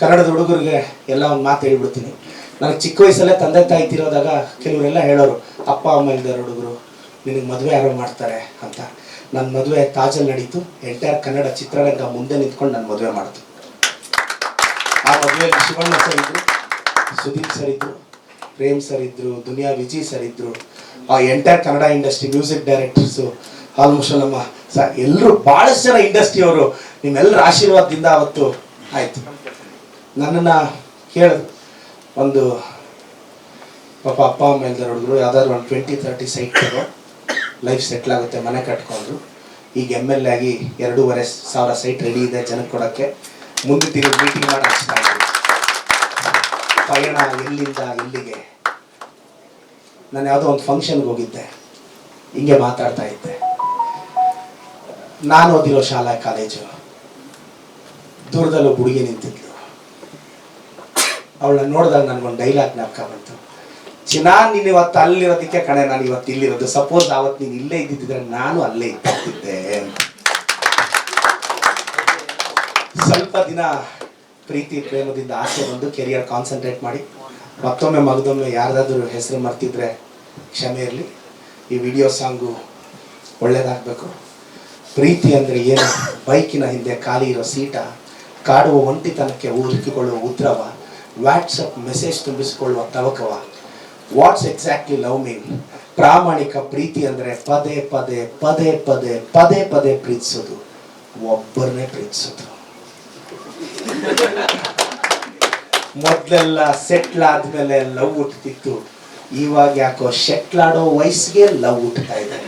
ಕನ್ನಡದ ಹುಡುಗರಿಗೆ ಎಲ್ಲ ಒಂದು ಮಾತು ಹೇಳಿಬಿಡ್ತೀನಿ. ನನಗೆ ಚಿಕ್ಕ ವಯಸ್ಸಲ್ಲೇ ತಂದೆ ತಾಯಿ ತಿರೋದಾಗ ಕೆಲವರೆಲ್ಲ ಹೇಳೋರು, ಅಪ್ಪ, ಅಮ್ಮ ಇಲ್ದಾರ ಹುಡುಗರು, ನಿನಗೆ ಮದುವೆ ಯಾರೋ ಮಾಡ್ತಾರೆ ಅಂತ. ನನ್ನ ಮದುವೆ ತಾಜಲ್ಲಿ ನಡೀತು. ಎಂಟೈರ್ ಕನ್ನಡ ಚಿತ್ರರಂಗ ಮುಂದೆ ನಿಂತ್ಕೊಂಡು ನನ್ನ ಮದುವೆ ಮಾಡ್ತು. ಆ ಮದುವೆಯಲ್ಲಿ ಶಿವಣ್ಣ ಸರ್ ಇದ್ರು, ಸುದೀಪ್ ಸರ್ ಇದ್ರು, ಪ್ರೇಮ್ ಸರ್ ಇದ್ರು, ದುನಿಯಾ ವಿಜಯ್ ಸರ್ ಇದ್ರು, ಆ entire Kannada industry music directors almost ನಮ್ಮ ಸ ಎಲ್ಲರೂ ಭಾಳಷ್ಟು ಜನ ಇಂಡಸ್ಟ್ರಿಯವರು ನಿಮ್ಮೆಲ್ಲರ ಆಶೀರ್ವಾದದಿಂದ ಅವತ್ತು ಆಯಿತು. ನನ್ನನ್ನು ಕೇಳಿದ್ರು ಒಂದು ಪಾಪ ಅಪ್ಪ, ಅಮ್ಮ ಇಲ್ದಾರ ಯಾವ್ದಾದ್ರು ಒಂದು ಟ್ವೆಂಟಿ ತರ್ಟಿ ಸೈಟ್ ತಗೋ ಲೈಫ್ ಸೆಟ್ಲ್ ಆಗುತ್ತೆ, ಮನೆ ಕಟ್ಕೊಂಡ್ರು ಈಗ ಎಂ ಎಲ್ ಎ ಆಗಿ ಎರಡೂವರೆ ಸಾವಿರ ಸೈಟ್ ರೆಡಿ ಇದೆ ಜನಕ್ಕೆ ಕೊಡೋಕ್ಕೆ. ಮುಂದೆ ತಿರುಗಿ ಮೀಟಿಂಗ್ ಮಾಡಿ ಪಯಣ ಎಲ್ಲಿಂದ ಎಲ್ಲಿಗೆ ನಾನು ಯಾವುದೋ ಒಂದು ಫಂಕ್ಷನ್ಗೆ ಹೋಗಿದ್ದೆ. ಹಿಂಗೆ ಮಾತಾಡ್ತಾ ಇದ್ದೆ. ನಾನು ಓದಿರೋ ಶಾಲಾ ಕಾಲೇಜು ದೂರದಲ್ಲೂ ಹುಡುಗಿ ನಿಂತಿದ್ಲು. ಅವಳನ್ನ ನೋಡಿದಾಗ ನನಗೊಂದು ಡೈಲಾಗ್ ಜ್ಞಾಪಕ ಬಂತು. ಚಿನ್ನ ನೀನು ಇವತ್ತು ಅಲ್ಲಿರೋದಕ್ಕೆ ಕಣೆ, ನಾನು ಇವತ್ತು ಇಲ್ಲಿರೋದು. ಸಪೋಸ್ ಅವತ್ತು ನೀನು ಇಲ್ಲೇ ಇದ್ದಿದ್ರೆ ನಾನು ಅಲ್ಲೇ ಇದ್ದಿದ್ದೆ. ಸ್ವಲ್ಪ ದಿನ ಪ್ರೀತಿ, ಪ್ರೇಮದಿಂದ ಆಸೆ ಬಂದು ಕೆರಿಯರ್ ಕಾನ್ಸಂಟ್ರೇಟ್ ಮಾಡಿ, ಮತ್ತೊಮ್ಮೆ ಮಗದೊಮ್ಮೆ ಯಾರ್ದಾದ್ರೂ ಹೆಸರು ಮರ್ತಿದ್ರೆ ಕ್ಷಮೆ ಇರಲಿ. ಈ ವಿಡಿಯೋ ಸಾಂಗು ಒಳ್ಳೇದಾಗಬೇಕು. ಪ್ರೀತಿ ಅಂದರೆ ಏನು? ಬೈಕಿನ ಹಿಂದೆ ಖಾಲಿ ಇರೋ ಸೀಟ, ಕಾಡುವ ಒಂಟಿತನಕ್ಕೆ ಹುಡುಕಿಕೊಳ್ಳುವ ಉದ್ರವ ವಾಟ್ಸಪ್ ಮೆಸೇಜ್ ತುಂಬಿಸಿಕೊಳ್ಳುವ ತವಕವ. ವಾಟ್ಸ್ ಎಕ್ಸಾಕ್ಟ್ಲಿ ಲವ್ ಮೀನ್ ಪ್ರಾಮಾಣಿಕ ಪ್ರೀತಿ ಅಂದರೆ ಪದೇ ಪದೇ ಪದೇ ಪದೇ ಪದೇ ಪದೇ ಪ್ರೀತಿಸೋದು. ಒಬ್ಬರನ್ನೇ ಪ್ರೀತಿಸೋದು ಮೊದಲೆಲ್ಲ ಸೆಟ್ಲ್ ಆದಮೇಲೆ ಲವ್ ಹುಟ್ಟುತ್ತಿತ್ತು ಇವಾಗ ಯಾಕೋ ಶೆಟ್ಲ್ ಆಡೋ ವಯಸ್ಸಿಗೆ ಲವ್ ಹುಟ್ಟುತ್ತಾ ಇದೆ.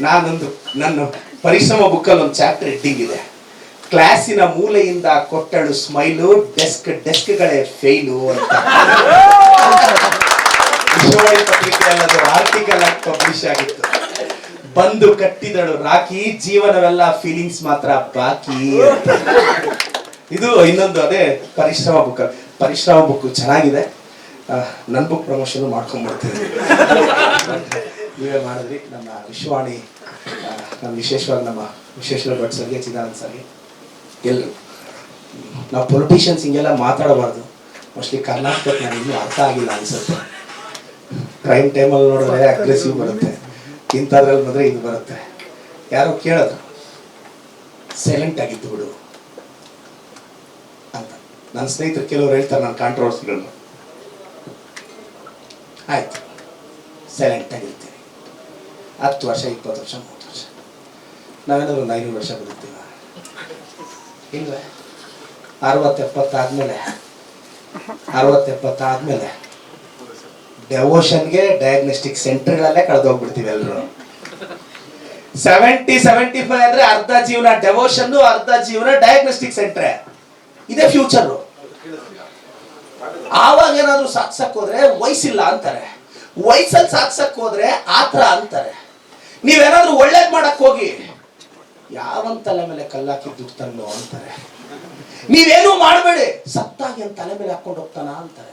ನಾನೊಂದು, ನನ್ನ ಪರಿಶ್ರಮ ಬುಕ್ಕಲ್ಲಿ ಒಂದು ಚಾಪ್ಟರ್ ಇದೆ. ಕ್ಲಾಸಿನ ಮೂಲೆಯಿಂದ ಕೊಟ್ಟಳು ಸ್ಮೈಲು, ಡೆಸ್ಕ್, ಡೆಸ್ಕ್ಗಳೇ ಫೇಲು ಅಂತ. ವಿಶ್ವವಾಣಿ ಪತ್ರಿಕೆಯಲ್ಲಿ ಆರ್ಟಿಕಲ್ ಆಗಿ ಪಬ್ಲಿಷ್ ಆಗಿತ್ತು. ಬಂದು ಕಟ್ಟಿದಳು ರಾಕಿ ಜೀವನವೆಲ್ಲ ಫೀಲಿಂಗ್ಸ್ ಮಾತ್ರ ಬಾಕಿ ಇದು ಇನ್ನೊಂದು ಅದೇ ಪರಿಶ್ರಮ ಬುಕ್ ಪರಿಶ್ರಮ ಬುಕ್ ಚೆನ್ನಾಗಿದೆ. ನನ್ನ ಬುಕ್ ಪ್ರಮೋಷನ್ ಮಾಡ್ಕೊಂಡ್ಬಿಡ್ತೀನಿ. ನೀವೇ ಮಾಡಿದ್ರಿ. ನಮ್ಮ ವಿಶ್ವವಾಣಿ ನಮ್ಮ ವಿಶೇಷವಾಗಿ ನಮ್ಮ ವಿಶೇಷ ಭಟ್ ಸರ್ಗೆ ಚಿದಾನಂದ್ ಸರ್ಗೆ. ಎಲ್ಲರೂ ನಾವು ಪೊಲಿಟಿಷಿಯನ್ಸ್ ಹಿಂಗೆಲ್ಲ ಮಾತಾಡಬಾರ್ದು. ಮೋಸ್ಟ್ಲಿ ಕರ್ನಾಟಕಕ್ಕೆ ನನಗೆ ಇನ್ನೂ ಅರ್ಥ ಆಗಿಲ್ಲ ಅನ್ಸುತ್ತೆ. ಕ್ರೈಮ್ ಟೈಮಲ್ಲಿ ನೋಡಿದ್ರೆ ಅಗ್ರೆಸಿವ್ ಬರುತ್ತೆ. ಇಂಥದ್ರಲ್ಲಿ ಬಂದರೆ ಇದು ಬರುತ್ತೆ. ಯಾರೋ ಕೇಳೋದು ಸೈಲೆಂಟ್ ಆಗಿತ್ತು ಬಿಡು ಅಂತ. ನನ್ನ ಸ್ನೇಹಿತರು ಕೆಲವರು ಹೇಳ್ತಾರೆ ನನ್ನ ಕಾಂಟ್ರವರ್ಸಿಗಳನ್ನ ಆಯ್ತು. ಸೈಲೆಂಟ್ ಆಗಿರ್ತೀನಿ. ಹತ್ತು ವರ್ಷ, ಇಪ್ಪತ್ತು ವರ್ಷ, ಮೂವತ್ತು ವರ್ಷ. ನಾವೇನಾದ್ರು ಒಂದು ಐನೂರು ವರ್ಷ ಬದುಕ್ತೀವ. ಇಲ್ವೇ ಅರವತ್ತು ಎಪ್ಪತ್ತಾದ್ಮೇಲೆ ಅರವತ್ತು ಡೆವೋಷನ್ಗೆ ಡಯಾಗ್ನೋಸ್ಟಿಕ್ ಸೆಂಟರ್ಗಳಲ್ಲೇ ಕಳೆದೋಗ್ಬಿಡ್ತೀವಿ ಎಲ್ಲರೂ ಸೆವೆಂಟಿ ಸೆವೆಂಟಿ ಫೈವ್ ಅಂದ್ರೆ ಅರ್ಧ ಜೀವನ ಡೆವೋಷನ್ ಅರ್ಧ ಜೀವನ ಡಯಾಗ್ನೋಸ್ಟಿಕ್ ಸೆಂಟರ್ ಇದೇ ಫ್ಯೂಚರ್ ಆವಾಗ ಏನಾದ್ರು ಸಾಕ್ಸಕ್ ಹೋದ್ರೆ ವಯಸ್ಸಿಲ್ಲ ಅಂತಾರೆ. ವಯಸ್ಸಲ್ಲಿ ಸಾಕ್ಸಕ್ ಹೋದ್ರೆ ಆತರ ಅಂತಾರೆ. ನೀವೇನಾದ್ರೂ ಒಳ್ಳೇದ್ ಮಾಡಕ್ ಹೋಗಿ. ಯಾವನ್ ತಲೆ ಮೇಲೆ ಕಲ್ಲಾಕಿ ದುಡ್ತಲ್ಲೋ ಅಂತಾರೆ. ನೀವೇನು ಮಾಡಬೇಡಿ. ಸತ್ತಾಗಿ ಅಂತ ತಲೆ ಮೇಲೆ ಹಾಕೊಂಡು ಹೋಗ್ತಾನ ಅಂತಾರೆ.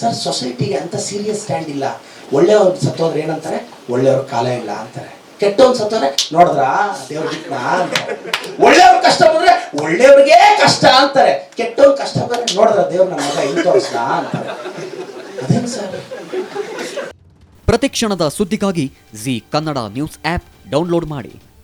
ಸರ್, ಸೊಸೈಟಿಗೆ ಅಂತ ಸೀರಿಯಸ್ ಸ್ಟ್ಯಾಂಡ್ ಇಲ್ಲ. ಒಳ್ಳೆಯವ್ರು ಸತ್ತೋದ್ರೆ ಏನಂತಾರೆ? ಒಳ್ಳೆಯವ್ರ ಕಾಲ ಇಲ್ಲ ಅಂತಾರೆ. ಕೆಟ್ಟವನ್ ಸತ್ತೋದ್ರೆ, ನೋಡಿದ್ರಾ? ದೇವ್ರ ಬಿಟ್ನ ಅಂತಾರೆ ಒಳ್ಳೆಯವ್ರ ಕಷ್ಟ ಬಂದ್ರೆ ಒಳ್ಳೆಯವ್ರಿಗೆ ಕಷ್ಟ ಅಂತಾರೆ. ಕೆಟ್ಟವ್ರ ಕಷ್ಟ ಬಂದ್ರೆ ನೋಡಿದ್ರ ದೇವ್ರ ನಮ್ಮ ಮಗ ಇಲ್ಲಿ ಅಂತಾರೆ. ಅದೇನು ಸರ್? ಪ್ರತಿಕ್ಷಣದ ಸುದ್ದಿಗಾಗಿ Zee Kannada news app download ಮಾಡಿ.